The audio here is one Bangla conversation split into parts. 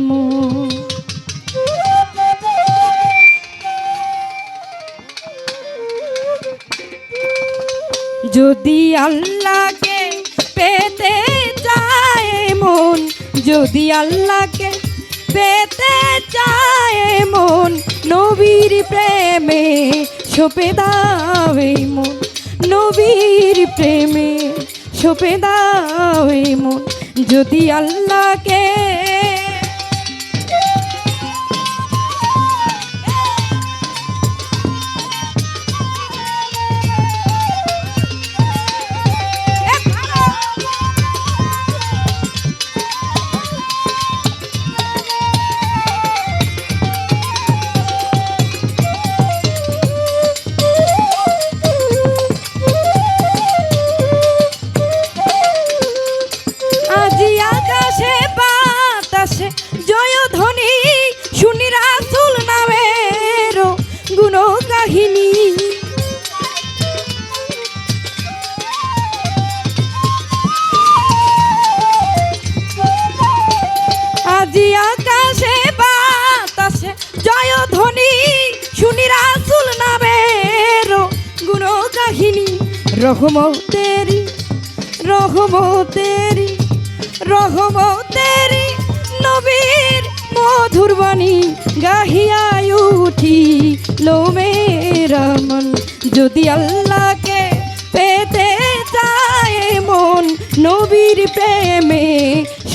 মন। যদি আল্লাহকে পেতে চায় মন, যদি আল্লাহকে পেতে চায় মন, নবীর প্রেমে সপে দাওয়ে মন। নবীর প্রেমে সপে দাওয়ে মন। যদি আল্লাহকে আজি আকাশে, বাতাসে রাসুল নামের গুণ কাহিনী রহমতেরি রহমতেরি রহমতেরি নবীর মধুর বাণী উঠি মন যদি আল্লাহকে পেতে চায় মন নবীর প্রেমে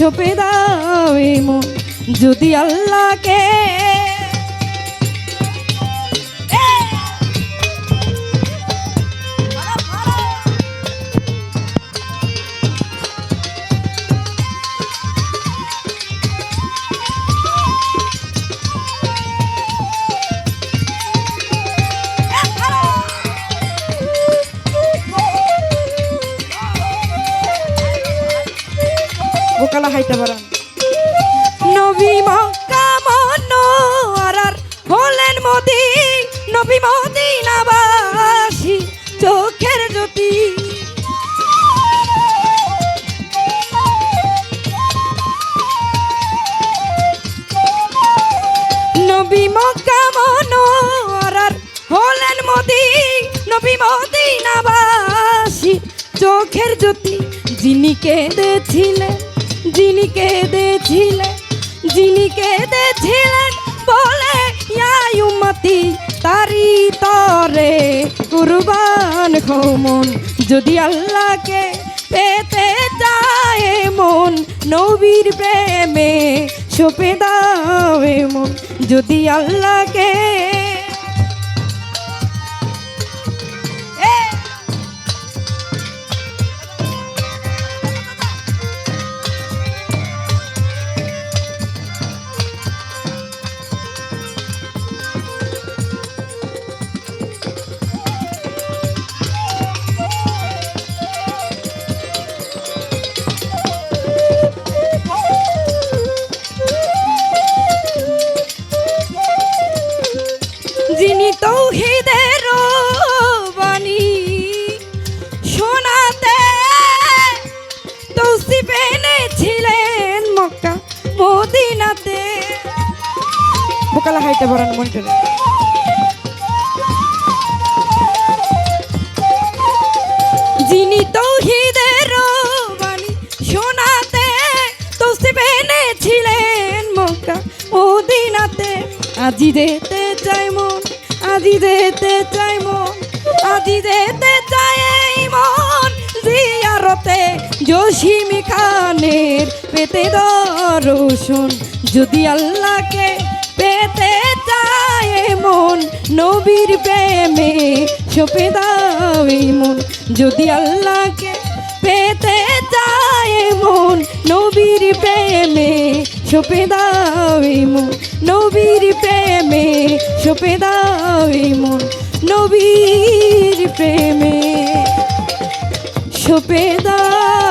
সপে দাওয়ে মন। যদি আল্লাহকে বোকালা হাইতে পারান নবী মক্কা মনোয়ারার হলেন মোদি নবী মদিনাবাসী চোখের জ্যোতি। নবী মক্কা মনোয়ারার হলেন মোদি নবী মদিনাবাসী চোখের জ্যোতি। যিনি কেঁদেছিলেন যিনি কেঁদেছিলেন যিনি কেঁদেছিলেন বলে ইয়ায়ুমতি তারি তরে কুরবান খমন যদি আল্লাহকে পেতে চায় মন, নবীর প্রেমে সপে দাওয়ে মন। যদি আল্লাহকে বোকালা হাইতে বরান মন্টরে। যিনি তৌহিদের বাণী শোনাতে তৌসি পেনেছিলেন মক্কা মদিনাতে। আজি যেতে চাই মন, আজি যেতে চাই মন, আজি যেতে চাই মন। জিয়ারতে জসিমি খানের পেতে দর্শন যদি আল্লাহকে নবীর প্রেমে সপে দাওয়ে মন। যদি আল্লাহকে পেতে চায় মন, নবীর প্রেমে সপে দাওয়ে মন। নবীর প্রেমে সপে দাওয়ে মন। নবীর প্রেমে সপে দাও